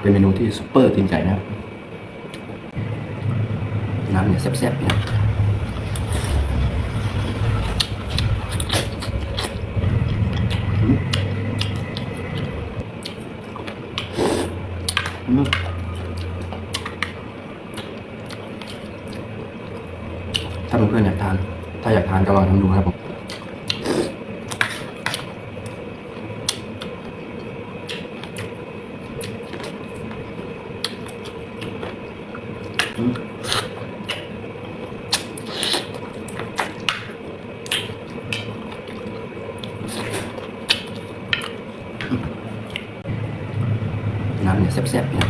เป็นเมนูที่ซุปเปอร์ตีนไก่นะครับ น้ำเนี่ยแซ่บๆเนี่ยอืมถ้าเพื่อนๆอยากทาน ถ้าอยากทานก็ลองทำดูนะครับผม แซ่บๆเนี่ย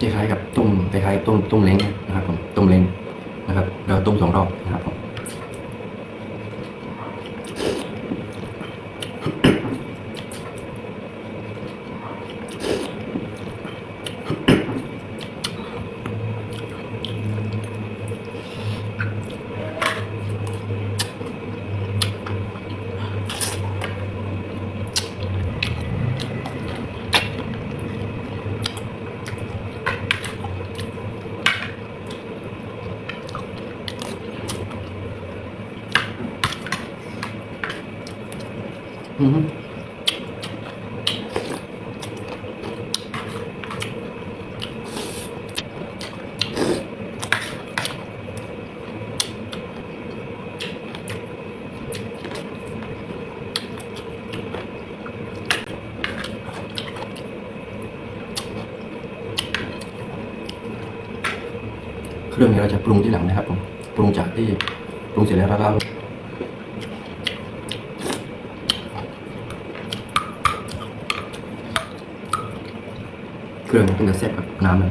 คล้ายๆกับต้มคล้ายๆกับต้มต้มเล้งนะครับผมต้มเล้งนะครับแล้วต้มสองรอบนะครับ เครื่องนี้เราจะปรุงที่หลังนะครับผมปรุงจากที่ปรุงเสร็จแล้วเราก็ เอาเครื่องมันจะแซ่บกับน้ำมัน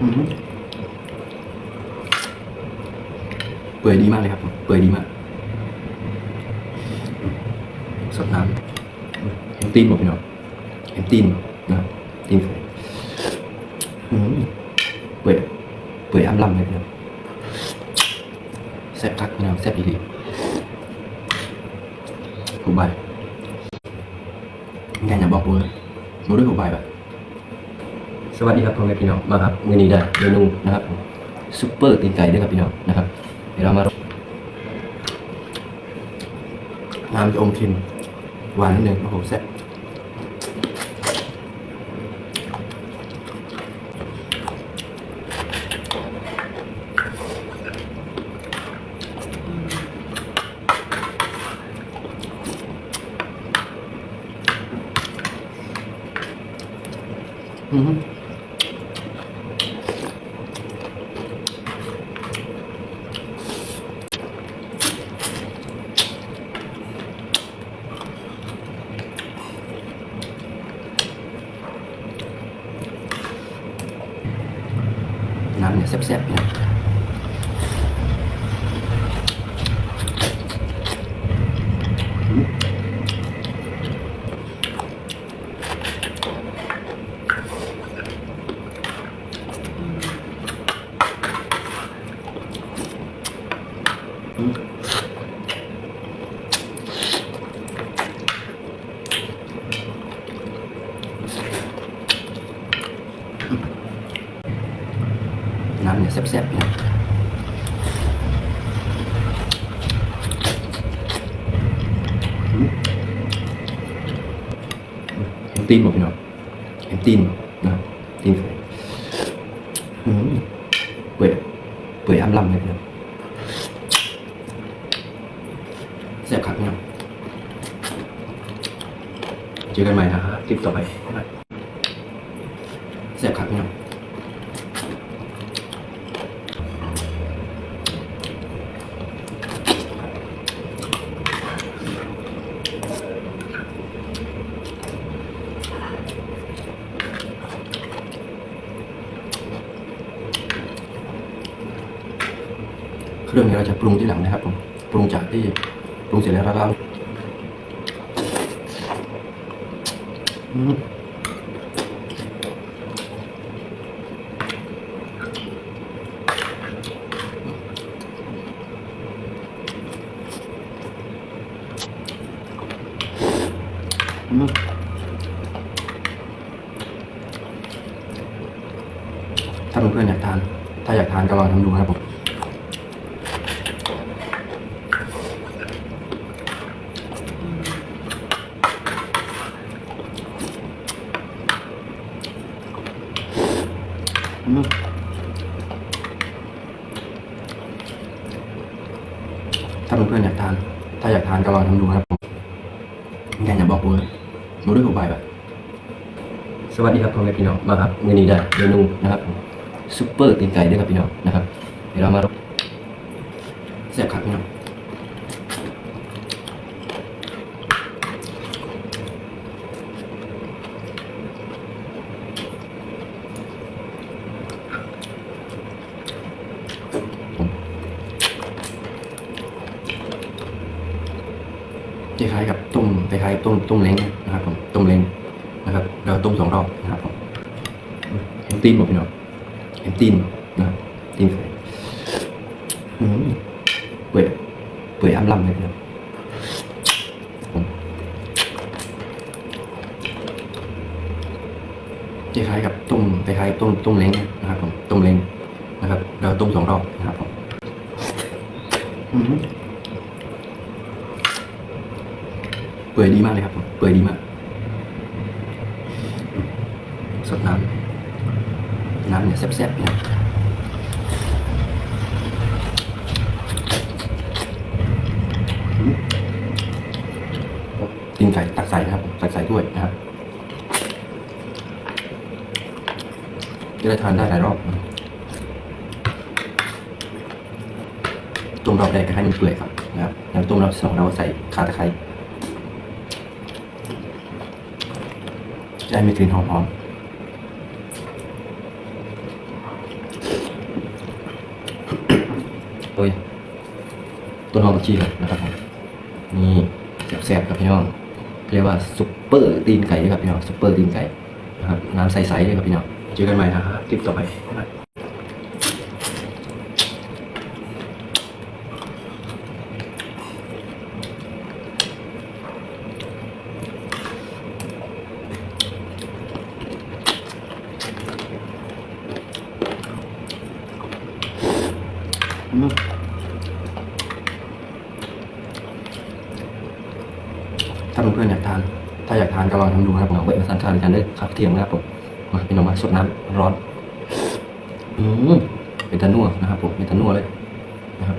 อือหือเปื่อยดีมากเลยครับผมเปื่อยดีมาก สดน้ำเห็นตีนบอกพี่น้องเห็นตีนบ่นะครับตีนอือหือเปื่อยเปื่อยอ้ำล่ำเลยพี่น้องแซ่บคักพี่น้องแซ่บอีหลีผมไปงานอย่าบอกเลย มาด้วยผมไปแบบสวัสดีครับพ่อแม่พี่น้องมาครับมือนี้ได้เมนูนะครับซุปเปอร์ตีนไก่ด้วยครับพี่น้องนะครับ เดี๋ยวเรามาน้ำจะอมเค็มหวานนิดนึงโอ้โหแซ่บ อือหือน้ำเนี่ยแซ่บๆเนี่ยอืม น้ำเนี่ยแซ่บๆเนี่ยอืมเห็นตีนบอกพี่น้องเห็นตีนบ่นะครับตีนไก่อืมเปื่อยเปื่อยอ้ำล่ำเลยพี่น้องแซ่บครับพี่น้องเจอกันใหม่นะครับคลิปต่อไปแซ่บครับพี่น้อ รื่องนี้เราจะปรุงที่หลังนะครับผมปรุงจากที่ปรุงเสร็จแล้วเราอืถ้าเพื่อนๆอยากทาน ถ้าอยากทานก็ลองทำดูครับผม ถ้าเพื่อนๆอยากทาน ถ้าอยากทานก็ลองทำดูนครับผมแกอย่าบอกกูเลยรู้ด้วยหัวใบแบบสวัสดีครับพ่อแม่พี่น้องมาครับมือนี้ได้เมนูนะครับซุปเปอร์ตีนไก่ด้วยครับพี่น้องนะครับ เดี๋ยวเรามาแซ่บครับพี่น้องคล้ายๆกับต้มคล้ายๆ ต้มต้มเล้งนะครับผมต้มเล้งนะครับเราต้มสองรอบนะครับผมเห็นตีนหมดพี่น้องเห็นตีนนะตีนไก่เปื่อยเปื่อยอ้ำล่ำเลยพี่น้องคล้ายๆกับต้มคล้ายๆต้มต้มเล้งนะครับผมต้มเล้งนะครับเราต้มสองรอบนะครับผมอืม เปื่อยดีมากเลยครับผมเปื่อยดีมากสดน้ำน้ำเนี่ยแซ่บๆเนี่ยกินไก่ตักใส่นะครับตักใส่ด้วยนะครับจะได้ทานได้หลายรอบต้มรอบแรกก็ให้มันเปื่อยครับนะครับแล้วต้มรอบสองเราใส่ขาตะไคร้ จะได้มีกลิ่นหอมๆโอ้ยต้นหอมผักชีนะครับผมนี่แซ่บๆครับพี่น้องเรียกว่าซุปเปอร์ตีนไก่ครับพี่น้องซุปเปอร์ตีนไก่นะครับน้ำใสๆเลยครับพี่น้องเจอกันใหม่นะครับคลิปต่อไป ถ้าเพื่อนๆอยากทาน ถ้าอยากทานก็ลองทำดูนะครับผมเวทมาทานข้าด้วยกันได้ครับเที่ยงนะครับผมมาพี่น้องมาสดน้ำร้อน อืมเป็นตะนัวนะครับผมเป็นตะนัวเลยนะครับ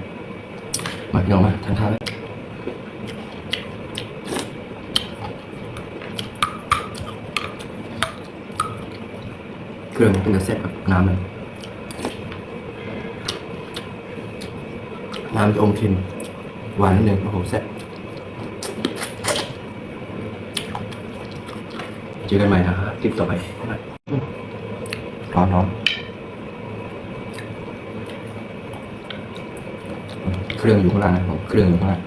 มาพี่น้องมาทานข้าวเลยเครื่องเป็นจะแซ่บกับน้ำเลย น้ำจะอมเค็มหวานนิดนึงโอ้โหแซ่บเจอกันใหม่นะครับคลิปต่อไปร้อนร้อนเครื่องอยู่ข้างล่างนะครับผมเครื่องอยู่ข้างล่าง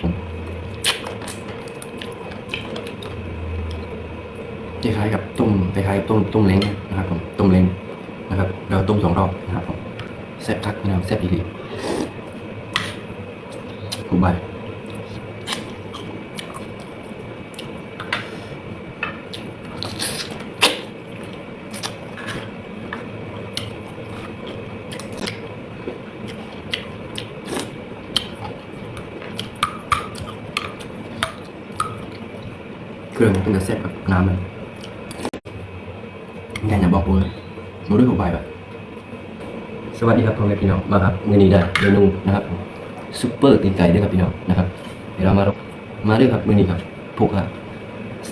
ผมคล้ายๆกับต้มคล้ายๆต้มต้มเล้งนะครับผมต้มเล้งนะครับเราต้มสองรอบนะครับผม แซ่บคักนะครับแซ่บอีหลีหูใบเครื่องเป็นจะแซ่บกับน้ำมันแกอย่าบอกกูเลยรู้ด้วยหูใบแบบ สวัสดีครับพ่อแม่พี่น้องมาครับมือนี้ได้เมนูนะครับซุปเปอร์ตีนไก่ด้วยครับพี่น้องนะครับเดี๋ยวเรามามาด้วยครับมือนี้ครับพวกครับ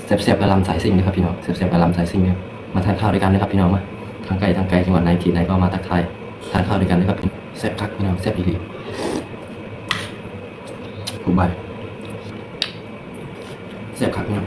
แซ่บๆกระลำสายซิ่งนะครับพี่น้องแซ่บๆกระลำสายซิ่งเนี่ยมาทานข้าวด้วยกันนะครับพี่น้องมาทางไกลทางไกลจังหวัดไหนที่ไหนก็มาทักทายทานข้าวด้วยกันนะครับแซ่บคักพี่น้องแซ่บอีหลีหูใบแซ่บคักพี่น้อง